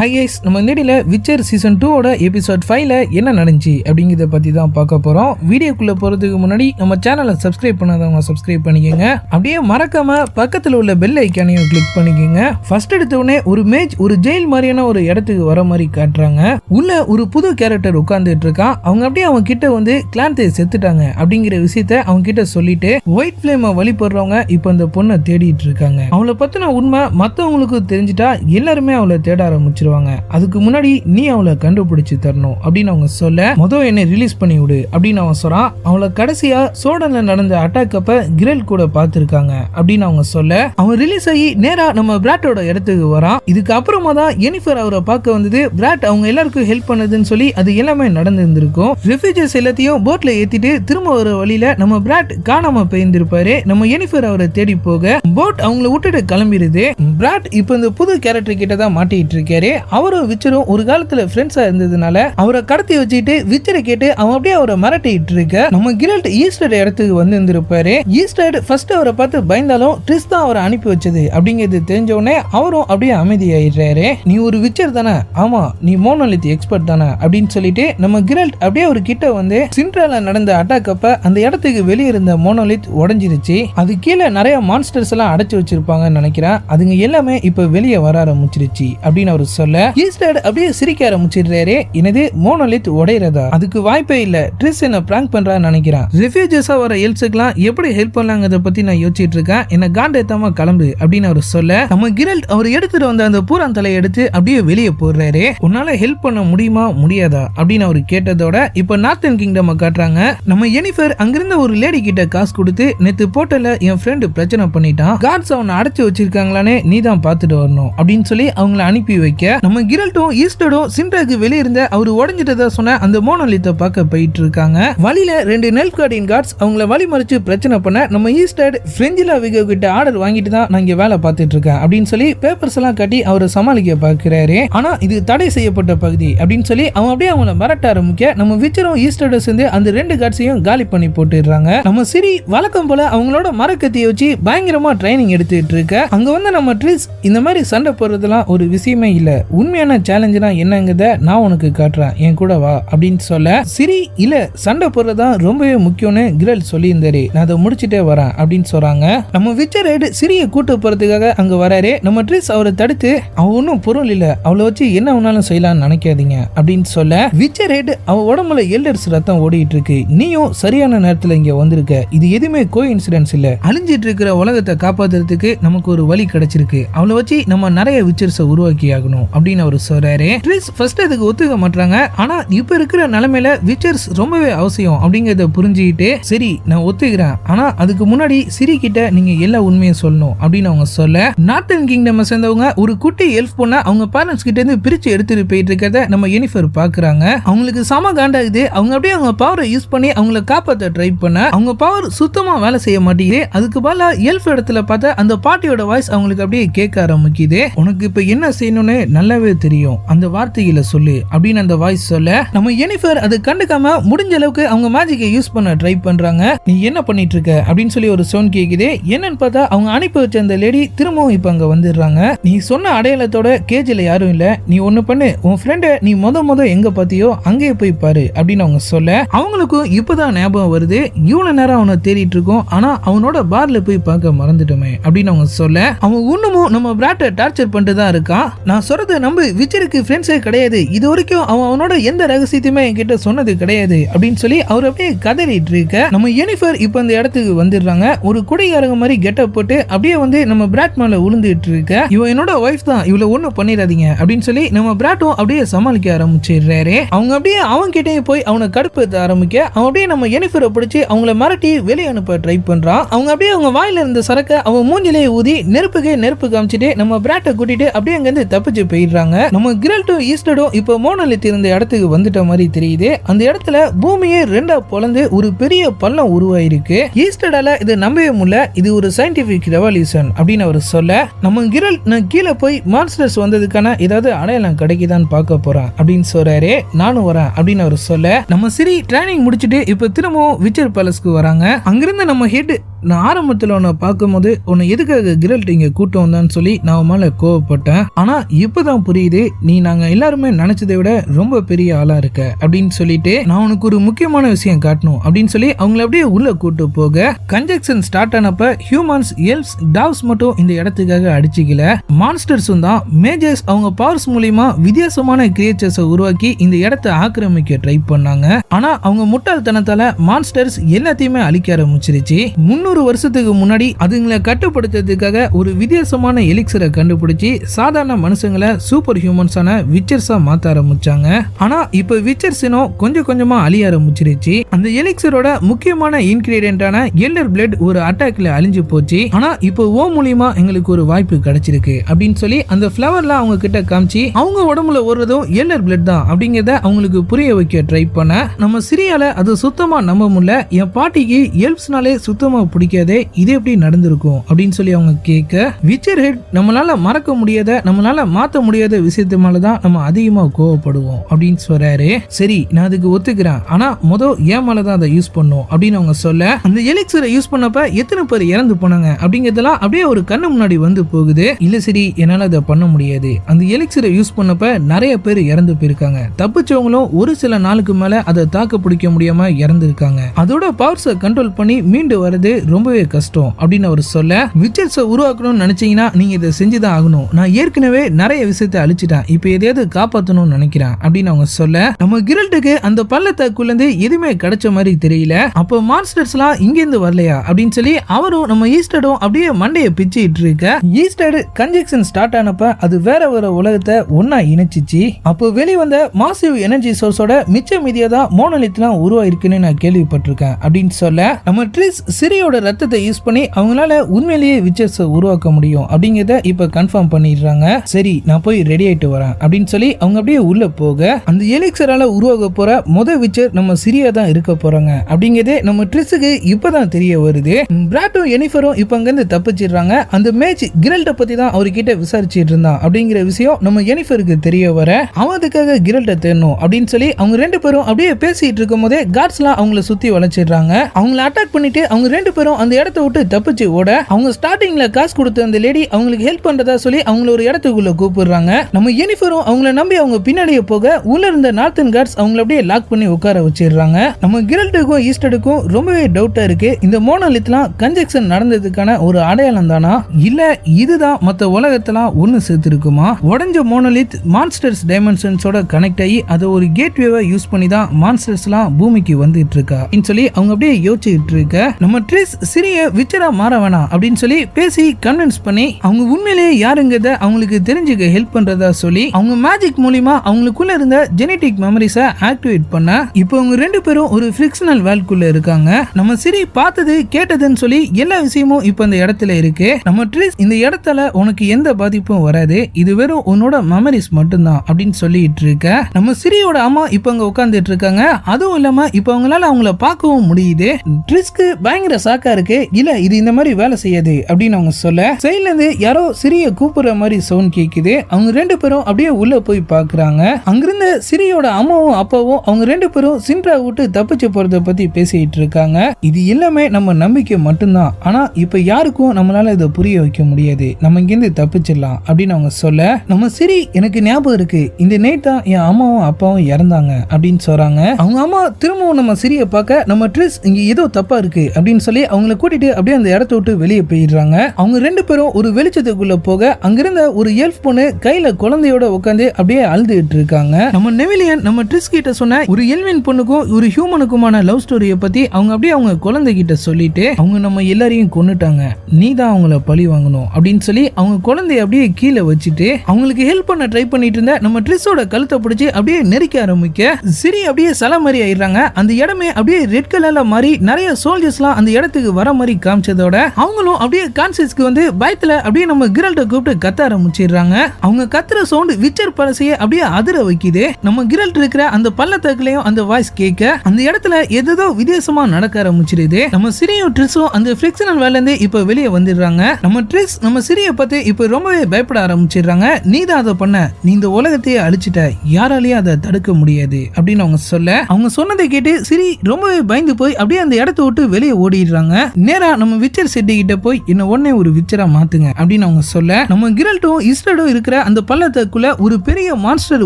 High ice நம்ம இந்த Witcher season டூவோட எபிசோட் ஃபைவ்ல என்ன நடந்துச்சு அப்படிங்கிறத பற்றி தான் பார்க்க போகிறோம் வீடியோக்குள்ளே போகிறதுக்கு முன்னாடி நம்ம சேனலை சப்ஸ்கிரைப் பண்ணாதவங்க சப்ஸ்கிரைப் பண்ணிக்கோங்க. அப்படியே மறக்காம பக்கத்தில் உள்ள பெல் ஐக்கானையும் கிளிக் பண்ணிக்கோங்க. ஃபர்ஸ்ட் எடுத்த உடனே ஒரு மேஜ் ஒரு ஜெயில் மாதிரியான ஒரு இடத்துக்கு வர மாதிரி காட்டுறாங்க. உள்ள ஒரு புது கேரக்டர் உட்கார்ந்துட்டு இருக்கான். அவங்க அப்படியே அவங்க கிட்ட வந்து கிளாந்தே செத்துட்டாங்க அப்படிங்கிற விஷயத்த அவங்க கிட்ட சொல்லிட்டு ஒயிட் ஃபிளேமை வழிபடுறவங்க இப்போ அந்த பொண்ணை தேடிட்டு இருக்காங்க. அவளை பற்றின உண்மை மற்றவங்களுக்கு தெரிஞ்சிட்டா எல்லாருமே அவளை தேட ஆரம்பிச்சிடும் ஆரம்பிச்சிருவாங்க அதுக்கு முன்னாடி நீ அவளை கண்டுபிடிச்சு தரணும் அப்படின்னு அவங்க சொல்ல மொதல் என்னை ரிலீஸ் பண்ணி விடு அப்படின்னு அவன் சொல்றான். அவளை கடைசியா சோடன்ல நடந்த அட்டாக் அப்ப கிரல் கூட பார்த்துருக்காங்க அப்படின்னு அவங்க சொல்ல அவன் ரிலீஸ் ஆகி நேரா நம்ம பிராட்டோட இடத்துக்கு வரான். இதுக்கு அப்புறமா தான் எனிஃபர் அவரை பார்க்க வந்தது. பிராட் அவங்க எல்லாருக்கும் ஹெல்ப் பண்ணதுன்னு சொல்லி அது எல்லாமே நடந்திருந்திருக்கும். ரெஃப்யூஜர்ஸ் எல்லாத்தையும் போட்ல ஏத்திட்டு திரும்ப வர வழியில நம்ம பிராட் காணாம போயிருந்திருப்பாரு. நம்ம எனிஃபர் அவரை தேடி போக போட் அவங்கள விட்டுட்டு கிளம்பிடுது பிராட் இப்போ இந்த புது கேரக்டர் கிட்ட தான் மாட்டிட்டு இருக்காரு. அவரும் விச்சரும். ஒரு காலத்துல ஃப்ரெண்ட்ஸா இருந்ததுனால அவரை கடத்தி வச்சுட்டு விச்சரை கேட்டு அவன் அப்படியே அவரை மிரட்டிட்டு இருக்க. நம்ம கிரல்ட் ஈஸ்டர் இடத்துக்கு வந்து இருந்திருப்பாரு ஈஸ்டர் ஃபர்ஸ்ட் அவரை பார்த்து பயந்தாலும் ட்ரிஸ் தான் அவரை அனுப்பி வச்சது. அப்படிங்கிறது தெரிஞ்ச உடனே அவரும் அப்படியே அமைதியாயிடுறாரு. நீ ஒரு விச்சர் தானே? ஆமா நீ மோனோலித் எக்ஸ்பர்ட் தானே? அப்படின்னு சொல்லிட்டு நம்ம கிரல்ட் அப்படியே ஒரு கிட்ட வந்து சிண்ட்ரால நடந்த அட்டாக் அப்ப அந்த இடத்துக்கு வெளியே இருந்த மோனோலித் உடஞ்சிருச்சு. அது கீழே நிறைய மான்ஸ்டர்ஸ் எல்லாம் அடைச்சு வச்சிருப்பாங்கன்னு நினைக்கிறேன். அதுங்க எல்லாமே இப்ப வெளியே வர ஆரம்பிச்சிருச்சு. அப்படின்னு அவர் சொல்ல ஈஸ்டர்ட் அப்படியே சிரிக்க ஆரம்பிச்சிடுறாரு. எனது மோனோலித் உடையிறதா? அதுக்கு வாய்ப்பே இல்ல. ட்ரிஸ் என்ன பிராங்க் பண்றான்னு நினைக்கிறேன். ரெஃப்யூஜஸா வர எல்ஸுக்கெல்லாம் எப்படி ஹெல்ப் பண்ணலாங்கிறத பத்தி நான் யோசிச்சிட்டு இருக்கேன். என்ன காண்டேத்தாம கிளம்பு அப்படின்னு அவர் சொல்ல நம்ம கிரல்ட் அவர் எடுத்துட்டு வந்த அந்த பூரான் தலையை எடுத்து அப்படியே வெளியே போடுறாரு. உன்னால ஹெல்ப் பண்ண முடியுமா முடியாதா? அப்படின்னு அவர் கேட்டதோட இப்ப நார்த்தன் கிங்டம் காட்டுறாங்க. நம்ம எனிஃபர் அங்கிருந்த ஒரு லேடி கிட்ட காசு கொடுத்து நேத்து போட்டல என் ஃப்ரெண்டு பிரச்சனை பண்ணிட்டான். கார்ட்ஸ் அவனை அடைச்சு வச்சிருக்காங்களானே நீ தான் பார்த்துட்டு வரணும் அப்படின்னு சொல்லி அவங்கள அனுப்பி வைக்க நம்ம கிரல்ட்டும் ஈஸ்டடும் சின்ராக்கு வெளியே இருந்த அவர் உடஞ்சிட்டதா சொன்ன அந்த மோனலித்தை பார்க்க போயிட்டு இருக்காங்க வழியில ரெண்டு நெல் கார்டின் கார்ட்ஸ் அவங்கள வழி மறிச்சு பிரச்சனை பண்ண நம்ம ஈஸ்டர் பிரெஞ்சிலா விகோ கிட்ட ஆர்டர் வாங்கிட்டு தான் நான் இங்க வேலை பார்த்துட்டு இருக்கேன் அப்படின்னு சொல்லி பேப்பர்ஸ் எல்லாம் கட்டி அவரை சமாளிக்க பார்க்கிறாரு. ஆனா இது தடை செய்யப்பட்ட பகுதி அப்படின்னு சொல்லி அவன் அப்படியே அவங்கள மிரட்ட ஆரம்பிக்க நம்ம விச்சரும் ஈஸ்டரோட சேர்ந்து அந்த ரெண்டு கார்ட்ஸையும் காலி பண்ணி போட்டுடுறாங்க. நம்ம சிரி வழக்கம் போல அவங்களோட மரக்கத்தியை வச்சு பயங்கரமா ட்ரைனிங் எடுத்துட்டு இருக்க அங்க வந்து நம்ம ட்ரிஸ் இந்த மாதிரி சண்டை போடுறதுலாம் ஒரு விஷயமே இல்லை. உண்மையான சேலஞ்சுனா என்னங்கிறத நான் உனக்கு காட்டுறேன். என் கூட வா அப்படின்னு சொல்ல சிரி இல்ல சண்டை போடுறதா ரொம்பவே முக்கியம்னு கிரல் சொல்லியிருந்தாரு. நான் அதை முடிச்சுட்டே வரேன் அப்படின்னு சொல்றாங்க. நம்ம விச்சர் ரைடு சிறிய கூட்டு போறதுக்காக அங்க வராரு. நம்ம ட்ரிஸ் அவரை தடுத்து அவன் ஒன்றும் பொருள் இல்ல. அவளை வச்சு என்ன வேணாலும் செய்யலாம்னு நினைக்காதீங்க அப்படின்னு சொல்ல விச்சர் ரைடு அவன் உடம்புல எல்டர்ஸ் ரத்தம் ஓடிட்டு இருக்கு. நீயும் சரியான நேரத்துல இங்க வந்திருக்க. இது எதுவுமே கோ இன்சிடென்ட்ஸ் இல்ல. அழிஞ்சிட்டு இருக்கிற உலகத்தை காப்பாத்துறதுக்கு நமக்கு ஒரு வழி கிடைச்சிருக்கு. அவளை வச்சு நம்ம நிறைய விச்சர்ஸை உருவாக்கி ஆகணும் அப்படின்னு அவர் சொல்றாரு. ட்ரிஸ் ஃபர்ஸ்ட் அதுக்கு ஒத்துக்க மாட்டாங்க ஆனா இப்ப இருக்கிற நிலைமையில விச்சர்ஸ் ரொம்பவே அவசியம் அப்படிங்கறத புரிஞ்சுக்கிட்டு சரி நான் ஒத்துக்கிறேன். ஆனா அதுக்கு முன்னாடி சிரி கிட்ட நீங்க எல்லா உண்மையும் சொல்லணும் அப்படின்னு அவங்க சொல்ல நார்த்தன் கிங்டம் சேர்ந்தவங்க ஒரு குட்டி எல்ஃப் பொண்ண அவங்க பேரண்ட்ஸ் கிட்ட இருந்து பிரிச்சு எடுத்துட்டு போயிட்டு இருக்கிறத நம்ம எனிஃபர் பாக்குறாங்க. அவங்களுக்கு சம காண்டாகுது. அவங்க அப்படியே அவங்க பவரை யூஸ் பண்ணி அவங்கள காப்பாத்த ட்ரை பண்ண அவங்க பவர் சுத்தமா வேலை செய்ய மாட்டேங்குது. அதுக்கு பல எல்ஃப் இடத்துல பார்த்தா அந்த பாட்டியோட வாய்ஸ் அவங்களுக்கு அப்படியே கேட்க ஆரம்பிக்குது. உனக்கு இப்ப என்ன செய்யணும்னு நல்லாவே தெரியும். அந்த வார்த்தைகளை சொல்லு அப்படின்னு அந்த வாய்ஸ் சொல்ல நம்ம எனிஃபர் அது கண்டுக்காம முடிஞ்ச அளவுக்கு அவங்க மேஜிக்கை யூஸ் பண்ண ட்ரை பண்றாங்க. நீ என்ன பண்ணிட்டு இருக்க? அப்படின்னு சொல்லி ஒரு சவுண்ட் கேக்குது. என்னன்னு பார்த்தா அவங்க அனுப்பி வச்ச அந்த லேடி திரும்பவும் இப்ப அங்க வந்துடுறாங்க. நீ சொன்ன அடையாளத்தோட கேஜில யாரும் இல்ல. நீ ஒண்ணு பண்ணு. உன் ஃப்ரெண்ட நீ முத முத எங்க பாத்தியோ அங்கேயே போய் பாரு அப்படின்னு அவங்க சொல்ல அவங்களுக்கும் இப்பதான் ஞாபகம் வருது. இவ்வளவு நேரம் அவனை தேடிட்டு இருக்கோம். ஆனா அவனோட பார்ல போய் பார்க்க மறந்துட்டோமே அப்படின்னு அவங்க சொல்ல அவன் இன்னமும் நம்ம பிராட்டை டார்ச்சர் பண்ணிட்டு தான் இருக்கான். நான் சொல்றது நம்ம விச்சருக்கு ஃப்ரெண்ட்ஸே கிடையாது. இது வரைக்கும் அவன் அவனோட எந்த ரகசியத்தையுமே என்கிட்ட சொன்னது கிடையாது அப்படின்னு சொல்லி அவர் அப்படியே கதறிட்டு இருக்க நம்ம யூனிஃபர் இப்போ அந்த இடத்துக்கு வந்துடுறாங்க. ஒரு குடிகாரங்க மாதிரி கெட்டப் போட்டு அப்படியே வந்து நம்ம பிராட் மேல உளுந்துட்டு இருக்க இவன் என்னோட ஒய்ஃப் தான் இவ்வளவு ஒன்றும் பண்ணிடாதீங்க அப்படின்னு சொல்லி நம்ம பிராட்டும் அப்படியே சமாளிக்க ஆரம்பிச்சிடுறாரு. அவங்க அப்படியே அவன் கிட்டேயும் போய் அவனை கடுப்பேத்த ஆரம்பிக்க அவன் அப்படியே நம்ம யூனிஃபரை பிடிச்சி அவங்கள மிரட்டி வெளியே அனுப்ப ட்ரை பண்றான். அவங்க அப்படியே அவங்க வாயில இருந்த சரக்கை அவன் மூஞ்சிலேயே ஊதி நெருப்புக்கு நெருப்பு காமிச்சிட்டு நம்ம பிராட்டை கூட்டிட்டு அப்படியே அங்கிருந்து தப்பிச்சு போயிடுறாங்க. நம்ம கிரல்ட்டும் ஈஸ்டடும் இப்போ மோனலித் இருந்த இடத்துக்கு வந்துட்ட மாதிரி தெரியுது. அந்த இடத்துல பூமியே ரெண்டா பொழந்து ஒரு பெரிய பள்ளம் உருவாயிருக்கு. ஈஸ்டடால இது நம்பவே முடியல. இது ஒரு சயின்டிபிக் ரெவல்யூஷன் அப்படின்னு அவர் சொல்ல நம்ம கிரல் நான் கீழே போய் மான்ஸ்டர்ஸ் வந்ததுக்கான ஏதாவது அடையாளம் கிடைக்குதான்னு பார்க்க போறேன் அப்படின்னு சொல்றாரு. நானும் வரேன் அப்படின்னு அவர் சொல்ல நம்ம சிரி ட்ரைனிங் முடிச்சுட்டு இப்போ திரும்பவும் விச்சர் பேலஸ்க்கு வராங்க. அங்கிருந்து நம்ம ஹெட் நான் ஆரம்பத்தில் உன்னை பார்க்கும்போது உன்னை எதுக்காக கிரல்ட் இங்கே கூட்டம் வந்தான்னு சொல்லி நான் மேலே கோவப்பட்டேன். ஆனால் இப்போ தான் புரியுது நீ நாங்கள் எல்லாருமே நினச்சதை விட ரொம்ப பெரிய ஆளாக இருக்க அப்படின்னு சொல்லிட்டு நான் உனக்கு ஒரு முக்கியமான விஷயம் காட்டணும் அப்படின்னு சொல்லி அவங்கள அப்படியே உள்ளே கூட்டு போக. கன்ஜெக்ஷன் ஸ்டார்ட் ஆனப்ப ஹியூமன்ஸ் எல்ஸ் டாவ்ஸ் மட்டும் இந்த இடத்துக்காக அடிச்சிக்கல. மான்ஸ்டர்ஸும் தான் மேஜர்ஸ் அவங்க பவர்ஸ் மூலியமா வித்தியாசமான கிரியேச்சர்ஸை உருவாக்கி இந்த இடத்தை ஆக்கிரமிக்க ட்ரை பண்ணாங்க. ஆனால் அவங்க முட்டாள்தனத்தால மான்ஸ்டர்ஸ் எல்லாத்தையுமே அழிக்க ஆரம்பிச்சிருச்சு. முன்னூறு வருஷத்துக்கு முன்னாடி அதுங்களை கட்டுப்படுத்துறதுக்காக ஒரு வித்தியாசமான எலிக்சரை கண்டுபிடிச்சி சாதாரண மனுஷங்களை சூப்பர் ஹியூமன்ஸான விச்சர்ஸா மாத்த ஆரம்பிச்சாங்க. ஆனா இப்ப விச்சர்ஸினும் கொஞ்சம் கொஞ்சமா அழிய ஆரம்பிச்சிருச்சு. அந்த எலிக்சரோட முக்கியமான இன்கிரீடியன்டான எல்லர் பிளட் ஒரு அட்டாக்ல அழிஞ்சு போச்சு. ஆனா இப்போ ஓ மூலியமா எங்களுக்கு ஒரு வாய்ப்பு கிடைச்சிருக்கு அப்படின்னு சொல்லி அந்த ஃபிளவர்ல அவங்க கிட்ட காமிச்சு அவங்க உடம்புல ஓடுறதும் எல்லர் பிளட் தான் அப்படிங்கறத அவங்களுக்கு புரிய வைக்க ட்ரை பண்ண நம்ம சிரியால அது சுத்தமா நம்ப முடியல. என் பாட்டிக்கு எல்ப்ஸ்னாலே சுத்தமா பிடிக்காதே இது எப்படி நடந்திருக்கும் அப்படின்னு சொல்லி அவங்க கேட்க விச்சர் ஹெட் நம்மளால மறக்க முடியாத நம்மளால மாத்த முடியாத விஷயத்து மேலதான் நம்ம அதிகமா கோவப்படுவோம் அப்படின்னு சொல்றாரு. சரி நான் அதுக்கு ஒத்துக்கிறேன். ஆனா முத ஏன் மேலதான் அதை யூஸ் பண்ணும் அப்படின்னு அவங்க சொல்ல அந்த எலிக்சரை யூஸ் பண்ணப்ப எத்தனை பேர் இறந்து போனாங்க? அப்படிங்கறதெல்லாம் அப்படியே ஒரு கண்ணு முன்னாடி வந்து போகுது. இல்ல சரி என்னால அதை பண்ண முடியாது. அந்த எலிக்சரை யூஸ் பண்ணப்ப நிறைய பேர் இறந்து போயிருக்காங்க. தப்பிச்சவங்களும் ஒரு சில நாளுக்கு மேல அதை தாக்கு பிடிக்க முடியாம இறந்துருக்காங்க. அதோட பவர்ஸை கண்ட்ரோல் பண்ணி மீண்டு வர்றது ரொம்பவே கஷ்டம் அப்படின்னு அவர் சொல்ல விச்சர்ஸை உருவாக்கணும்னு நினைச்சீங்கன்னா நீங்க இதை செஞ்சுதான் ஆகணும். நான் ஏற்கனவே நிறைய விஷயத்தை அழிச்சிட்டேன். இப்போ எதையாவது காப்பாற்றணும்னு நினைக்கிறேன் அப்படின்னு அவங்க சொல்ல நம்ம கிரல்ட்டுக்கு அந்த பள்ளத்தாக்குள்ள இருந்து எதுவுமே கிடைச்ச மாதிரி தெரியல. அப்போ மான்ஸ்டர்ஸ்லாம் இங்கேருந்து வரலையா? அப்படின்னு சொல்லி அவரும் நம்ம ஈஸ்டரும் அப்படியே மண்டையை பிச்சுட்டு இருக்க. ஈஸ்டர் கன்ஜெக்ஷன் ஸ்டார்ட் ஆனப்ப அது வேற வேற உலகத்தை ஒன்னா இணைச்சிச்சு. அப்போ வெளிவந்த மாசிவ் எனர்ஜி சோர்ஸோட மிச்ச மீதியா தான் மோனலித்லாம் உருவாயிருக்குன்னு நான் கேள்விப்பட்டிருக்கேன் அப்படின்னு சொல்ல நம்ம ட்ரிஸ் சிறியோட ரத்தத்தை யூஸ் பண்ணி அவங்களால உண்மையிலேயே விச்சர்ஸ் உருவாக்க முடியும். அப்படிங்கறத இப்ப கன்ஃபார்ம் பண்ணிடுறாங்க. சரி நான் போய் ரெடி ஆயிட்டு வரேன். அப்படின்னு சொல்லி அவங்க அப்படியே உள்ள போக அந்த எலிக்சரால உருவாக போற முத விச்சர் நம்ம சிரியா தான் இருக்க போறாங்க. அப்படிங்கறதே நம்ம ட்ரிஸுக்கு இப்பதான் தெரிய வருது. பிராட்டும் எனிஃபரும் இப்ப அங்கிருந்து தப்பிச்சிடுறாங்க. அந்த மேட்ச் கிரல்ட்ட பத்தி தான் அவர்கிட்ட விசாரிச்சிட்டு இருந்தான். அப்படிங்கிற விஷயம் நம்ம எனிஃபருக்கு தெரிய வர அவன் அதுக்காக தேடணும். அப்படின்னு சொல்லி அவங்க ரெண்டு பேரும் அப்படியே பேசிட்டு இருக்கும் போதே கார்ட்ஸ்லாம் அவங்கள சுத்தி வளைச்சிடுறாங்க. அவங்கள அட்டாக் பண்ணிட்டு அவங்க ரெண்டு பேரும் அந்த இடத்த விட்டு தப்பிச்சு ஓட அவங்க ஸ்டார்டிங்ல காசு கொடுத்த அந்த லேடி அவங்களுக்கு ஹெல்ப் பண்றதா சொல்லி அவங்கள ஒரு இடத்துக்குள்ள கூப்பிடுறாங்க. நம்ம யூனிஃபார்ம் அவங்கள நம்பி அவங்க பின்னாடியே போக உள்ள இருந்த நார்த்தன் கார்ட்ஸ் அவங்கள அப்படியே லாக் பண்ணி உட்கார வச்சிடுறாங்க. நம்ம கிரல்ட்டுக்கும் ஈஸ்டடுக்கும் ரொம்பவே டவுட்டா இருக்கு. இந்த மோனோலித்லாம் கன்ஜெக்ஷன் நடந்ததுக்கான ஒரு அடையாளம் தானா? இல்ல இதுதான் மத்த உலகத்தெல்லாம் ஒண்ணு சேர்த்திருக்குமா? உடஞ்ச மோனலித் மான்ஸ்டர்ஸ் டைமென்ஷன்ஸோட கனெக்ட் ஆகி அதை ஒரு கேட்வேவை யூஸ் பண்ணி தான் மான்ஸ்டர்ஸ்லாம் பூமிக்கு வந்துட்டு இருக்கா? அப்படின்னு சொல்லி அவங்க அப்படியே யோசிச்சுட்டு இருக்க. நம்ம ட்ரிஸ் சிறிய விச்சரா மாற வேணாம் அப்படின்னு சொல்லி பேசி கன்வின்ஸ் பண்ணி அவங்க உண்மையிலேயே யாருங்கிறத அவங்களுக்கு தெரிஞ்சுக்க ஹெல்ப் பண்றதா சொல்லி அவங்க மேஜிக் மூலியமா அவங்களுக்குள்ள இருந்த ஜெனடிக் மெமரிஸை ஆக்டிவேட் பண்ண இப்போ அவங்க ரெண்டு பேரும் ஒரு ஃபிக்ஷனல் வேல்குள்ள இருக்காங்க. நம்ம சிரி பார்த்தது கேட்டதுன்னு சொல்லி எல்லா விஷயமும் இப்போ அந்த இடத்துல இருக்கு. நம்ம ட்ரிஸ் இந்த இடத்துல உனக்கு எந்த பாதிப்பும் வராது. இது வெறும் உன்னோட மெமரிஸ் மட்டும்தான் அப்படின்னு சொல்லிட்டு இருக்க. நம்ம சிரியோட அம்மா இப்போ அங்க உட்காந்துட்டு இருக்காங்க. அதுவும் இல்லாம இப்போ அவங்களால அவங்கள பார்க்கவும் முடியுது. ட்ரிஸ்க்கு பயங்கர சாக்க இருக்கு. இல்ல இது இந்த மாதிரி வேலை செய்யாது அப்படின்னு அவங்க சொல்ல சைட்ல இருந்து யாரோ சிறிய கூப்பிடுற மாதிரி சவுண்ட் கேக்குது. அவங்க ரெண்டு பேரும் அப்படியே உள்ள போய் பாக்குறாங்க. அங்கிருந்த சிறியோட அம்மாவும் அப்பாவும் அவங்க ரெண்டு பேரும் சின்ட்ரா விட்டு தப்பிச்சு போறத பத்தி பேசிட்டு இருக்காங்க. இது எல்லாமே நம்ம நம்பிக்கை மட்டும்தான். ஆனா இப்ப யாருக்கும் நம்மளால இதை புரிய வைக்க முடியாது. நம்ம இங்கிருந்து தப்பிச்சிடலாம் அப்படின்னு அவங்க சொல்ல நம்ம சிரி எனக்கு ஞாபகம் இருக்கு. இந்த நைட் தான் என் அம்மாவும் அப்பாவும் இறந்தாங்க அப்படின்னு சொல்றாங்க. அவங்க அம்மா திரும்பவும் நம்ம சிறிய பார்க்க நம்ம ட்ரிஸ் இங்க ஏதோ தப்பா இருக்கு அப்படின்னு சொல்லி அவங்கள கூட்டிட்டு அப்படியே அந்த இடத்த விட்டு வெளியே போயிடுறாங்க. அவங்க ரெண்டு பேரும் ஒரு வெளிச்சத்துக்குள்ள போக அங்கிருந்த ஒரு எல்ஃப் பொண்ணு கையில குழந்தையோட உட்காந்து அப்படியே அழுதுகிட்டு இருக்காங்க. நம்ம நெவிலியன் நம்ம ட்ரிஸ் கிட்ட சொன்ன ஒரு எல்வின் பொண்ணுக்கும் ஒரு ஹியூமனுக்குமான லவ் ஸ்டோரியை பத்தி அவங்க அப்படியே அவங்க குழந்தை கிட்ட சொல்லிட்டு அவங்க நம்ம எல்லாரையும் கொன்னுட்டாங்க. நீ தான் அவங்கள பழி வாங்கணும் அப்படின்னு சொல்லி அவங்க குழந்தைய அப்படியே கீழே வச்சுட்டு அவங்களுக்கு ஹெல்ப் பண்ண ட்ரை பண்ணிட்டு இருந்த நம்ம ட்ரிஸோட கழுத்தை பிடிச்சி அப்படியே நெரிக்க ஆரம்பிக்க சிரி அப்படியே சல மாதிரி ஆயிடுறாங்க. அந்த இடமே அப்படியே ரெட் கலர்ல மாறி நிறைய சோல்ஜர்ஸ்லாம் அந்த இடத்துக்கு வர மாதிரி காமிச்சதோட அவங்களும் அப்படியே கான்சியஸ்க்கு வந்து பயத்துல அப்படியே நம்ம கிரல்ட்ட கூப்பிட்டு கத்த ஆரம்பிச்சிடுறாங்க. அவங்க கத்துற சவுண்ட் விச்சர் பழசையே அப்படியே அதிர வைக்குது. நம்ம கிரல்ட் இருக்கிற அந்த பள்ளத்தாக்குலயும் அந்த வாய்ஸ் கேட்க அந்த இடத்துல எதோ வித்தியாசமா நடக்க ஆரம்பிச்சிருது நம்ம சிரியும் ட்ரிஸும் அந்த ஃபிக்ஷனல் வேல இருந்து இப்ப வெளியே வந்துடுறாங்க. நம்ம ட்ரிஸ் நம்ம சிரிய பார்த்து இப்ப ரொம்பவே பயப்பட ஆரம்பிச்சிடுறாங்க. நீ தான் அதை பண்ண. நீ இந்த உலகத்தையே அழிச்சிட்ட. யாராலையும் அதை தடுக்க முடியாது அப்படின்னு அவங்க சொல்ல. அவங்க சொன்னதை கேட்டு சிரி ரொம்பவே பயந்து போய் அப்படியே அந்த இடத்த விட்டு வெளியே ஓடிடுறாங்க. சொல்றாங்க நேரா நம்ம விச்சர் செட்டி கிட்ட போய் என்ன உடனே ஒரு விச்சரா மாத்துங்க அப்படின்னு அவங்க சொல்ல நம்ம கிரல்ட்டும் இஸ்ரடும் இருக்கிற அந்த பள்ளத்துக்குள்ள ஒரு பெரிய மான்ஸ்டர்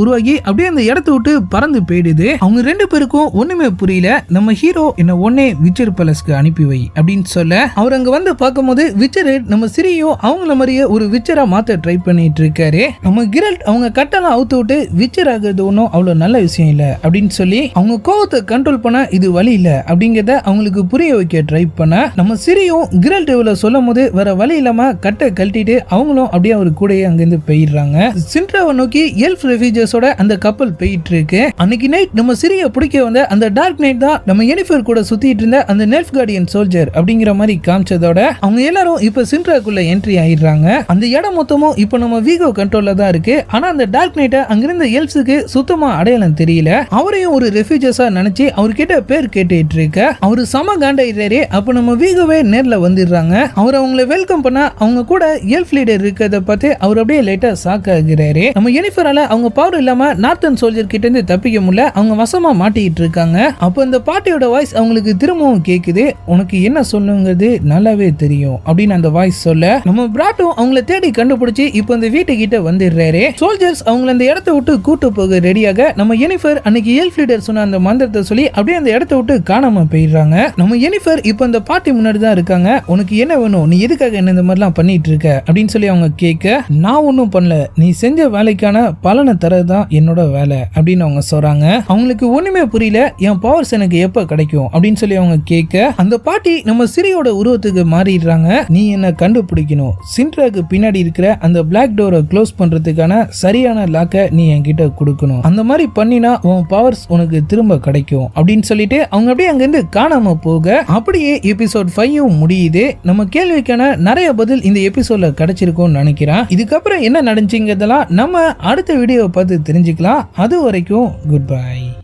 உருவாகி அப்படியே அந்த இடத்த விட்டு பறந்து போயிடுது. அவங்க ரெண்டு பேருக்கும் ஒண்ணுமே புரியல. நம்ம ஹீரோ என்ன உடனே விச்சர் பேலஸ்க்கு அனுப்பி வை அப்படின்னு சொல்ல அவர் அங்க வந்து பார்க்கும்போது விச்சர் நம்ம சிறியும் அவங்கள மாதிரியே ஒரு விச்சரா மாத்த ட்ரை பண்ணிட்டு இருக்காரு. நம்ம கிரல்ட் அவங்க கட்டெல்லாம் அவுத்து விட்டு விச்சர் ஆகுறது ஒன்றும் அவ்வளவு நல்ல விஷயம் இல்லை அப்படின்னு சொல்லி அவங்க கோவத்தை கண்ட்ரோல் பண்ண இது வழி இல்லை அப்படிங்கிறத அவங்களுக்கு புரிய வைக்க ட்ரை பண்ண நம்ம சிரியும் கிரல் இவ்வளவு சொல்லும் போது வேற வழி இல்லாம கட்டை கழட்டிட்டு அவங்களும் அப்படியே அவர் கூடயே அங்கிருந்து போயிடுறாங்க. சின்ட்ராவை நோக்கி எல்ஃப் ரெஃப்யூஜர்ஸோட அந்த கப்பல் போயிட்டு இருக்கு அன்னைக்கு நைட் நம்ம சிரிய பிடிக்க வந்த அந்த டார்க் நைட் தான் நம்ம எனிஃபர் கூட சுத்திட்டு இருந்த அந்த நெல்ஃப் கார்டியன் சோல்ஜர் அப்படிங்கிற மாதிரி காமிச்சதோட அவங்க எல்லாரும் இப்ப சின்ட்ராக்குள்ள என்ட்ரி ஆயிடுறாங்க. அந்த இடம் மொத்தமும் இப்போ நம்ம வீகோ கண்ட்ரோல்ல தான் இருக்கு. ஆனா அந்த டார்க் நைட்டை அங்கிருந்த எல்ஃப்ஸுக்கு சுத்தமா அடையாளம் தெரியல. அவரையும் ஒரு ரெஃப்யூஜர்ஸா நினைச்சு அவர்கிட்ட பேர் கேட்டுட்டு இருக்க. அவரு சம காண்டாயிடுறாரு. அப்ப நம்ம வீகோவே நேரில் வந்துடுறாங்க. அவர் அவங்கள வெல்கம் பண்ண அவங்க கூட எல்ஃப் லீடர் இருக்கிறத பார்த்து அவர் அப்படியே லேட்டாக சாக் ஆகிறாரு நம்ம யூனிஃபரால அவங்க பவர் இல்லாம நார்த்தன் சோல்ஜர் கிட்ட இருந்து தப்பிக்க முடியல. அவங்க வசமா மாட்டிக்கிட்டு இருக்காங்க. அப்போ இந்த பாட்டியோட வாய்ஸ் அவங்களுக்கு திரும்பவும் கேட்குது உனக்கு என்ன சொல்லுங்கிறது நல்லாவே தெரியும் அப்படின்னு அந்த வாய்ஸ் சொல்ல. நம்ம பிராட்டும் அவங்கள தேடி கண்டுபிடிச்சு இப்போ இந்த வீட்டுக்கிட்ட வந்துடுறாரு. சோல்ஜர்ஸ் அவங்கள அந்த இடத்த விட்டு கூட்டு போக ரெடியாக நம்ம யூனிஃபர் அன்னைக்கு எல்ஃப் லீடர் சொன்ன அந்த மந்திரத்தை சொல்லி அப்படியே அந்த இடத்த விட்டு காணாம போயிடுறாங்க. நம்ம யூனிஃபர் இப்போ அந்த பாட்டி முன்னாடி தான் இருக்காங்க. உனக்கு என்ன வேணும்? நீ எதுக்காக என்ன இந்த மாதிரிலாம் பண்ணிட்டு இருக்க? அப்படின்னு சொல்லி அவங்க கேட்க நான் ஒன்றும் பண்ணல. நீ செஞ்ச வேலைக்கான பலனை தரது தான் என்னோட வேலை. அப்படின்னு அவங்க சொல்றாங்க. அவங்களுக்கு ஒண்ணுமே புரியல. என் பவர்ஸ் எனக்கு எப்ப கிடைக்கும்? அப்படின்னு சொல்லி அவங்க கேட்க அந்த பாட்டி நம்ம சிறியோட உருவத்துக்கு மாறிடுறாங்க. நீ என்ன கண்டுபிடிக்கணும். சின்ட்ராக்கு பின்னாடி இருக்கிற அந்த பிளாக் டோரை க்ளோஸ் பண்றதுக்கான சரியான லாக்கை நீ என்கிட்ட கொடுக்கணும். அந்த மாதிரி பண்ணினா உன் பவர்ஸ் உனக்கு திரும்ப கிடைக்கும். அப்படின்னு சொல்லிட்டு அவங்க அப்படியே அங்கிருந்து காணாம போக அப்படியே எபிசோட் ஃபைவும் முடியுது. நம்ம கேள்விக்கான நிறைய பதில் இந்த எபிசோட்ல கிடைச்சிருக்கும்னு நினைக்கிறேன். இதுக்கப்புறம் என்ன நடந்துச்சுங்கிறதெல்லாம் நம்ம அடுத்த வீடியோவை பார்த்து தெரிஞ்சுக்கலாம். அது வரைக்கும் குட் பை